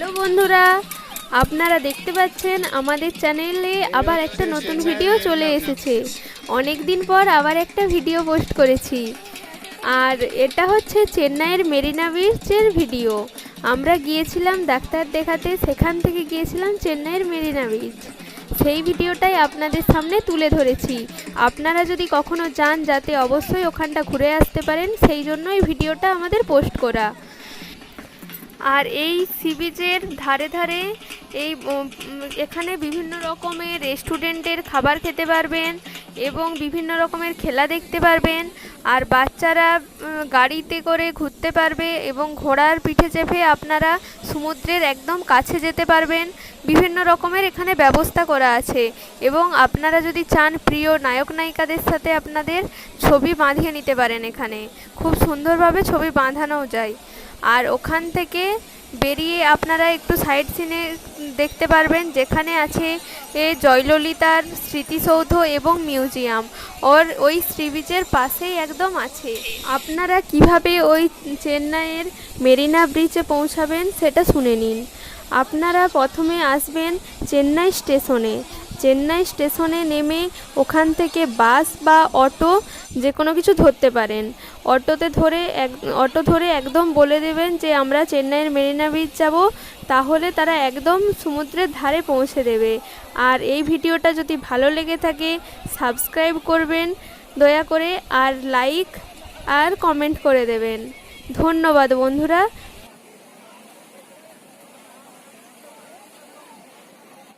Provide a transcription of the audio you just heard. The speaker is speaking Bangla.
হ্যালো বন্ধুরা, আপনারা দেখতে পাচ্ছেন আমাদের চ্যানেলে আবার একটা নতুন ভিডিও চলে এসেছে। অনেক দিন পর আবার একটা ভিডিও পোস্ট করেছি। আর এটা হচ্ছে চেন্নাইয়ের মেরিনা বিচের ভিডিও। আমরা গিয়েছিলাম ডাক্তার দেখাতে, সেখান থেকে গিয়েছিলাম চেন্নাইয়ের মেরিনা বিচ। সেই ভিডিওটাই আপনাদের সামনে তুলে ধরেছি। আপনারা যদি কখনো যান, যাতে অবশ্যই ওখানটা ঘুরে আসতে পারেন, সেই জন্যই ভিডিওটা আমাদের পোস্ট করা। আর এই সি বিচের ধারে ধারে এই এখানে বিভিন্ন রকমের রেস্টুরেন্টের খাবার খেতে পারবেন এবং বিভিন্ন রকমের খেলা দেখতে পারবেন। আর বাচ্চারা গাড়িতে করে ঘুরতে পারবে এবং ঘোড়ার পিঠে চেপে আপনারা সমুদ্রের একদম কাছে যেতে পারবেন। বিভিন্ন রকমের এখানে ব্যবস্থা করা আছে এবং আপনারা যদি চান প্রিয় নায়ক নায়িকাদের সাথে আপনাদের ছবি বাঁধিয়ে নিতে পারেন এখানে। খুব সুন্দরভাবে ছবি বাঁধানোও যায়। আর ওখান থেকে বেরিয়ে আপনারা একটু সাইড সিনে দেখতে পারবেন, যেখানে আছে এ জয়ললিতার স্মৃতিসৌধ এবং মিউজিয়াম ওর ওই সি বিচের পাশেই একদম আছে। আপনারা কীভাবে ওই চেন্নাইয়ের মেরিনা ব্রিজে পৌঁছাবেন সেটা শুনে নিন। আপনারা প্রথমে আসবেন চেন্নাই স্টেশনে। চেন্নাই স্টেশনে নেমে ওখান থেকে বাস বা অটো যে কোনো কিছু ধরতে পারেন। অটোতে ধরে এক, অটো ধরে একদম বলে দেবেন যে, আমরা চেন্নাইয়ের মেরিনা বিচ যাব। তাহলে তারা একদম সমুদ্রের ধারে পৌঁছে দেবে। আর এই ভিডিওটা যদি ভালো লেগে থাকে, সাবস্ক্রাইব করবেন, দয়া করে, আর লাইক আর কমেন্ট করে দেবেন। ধন্যবাদ বন্ধুরা।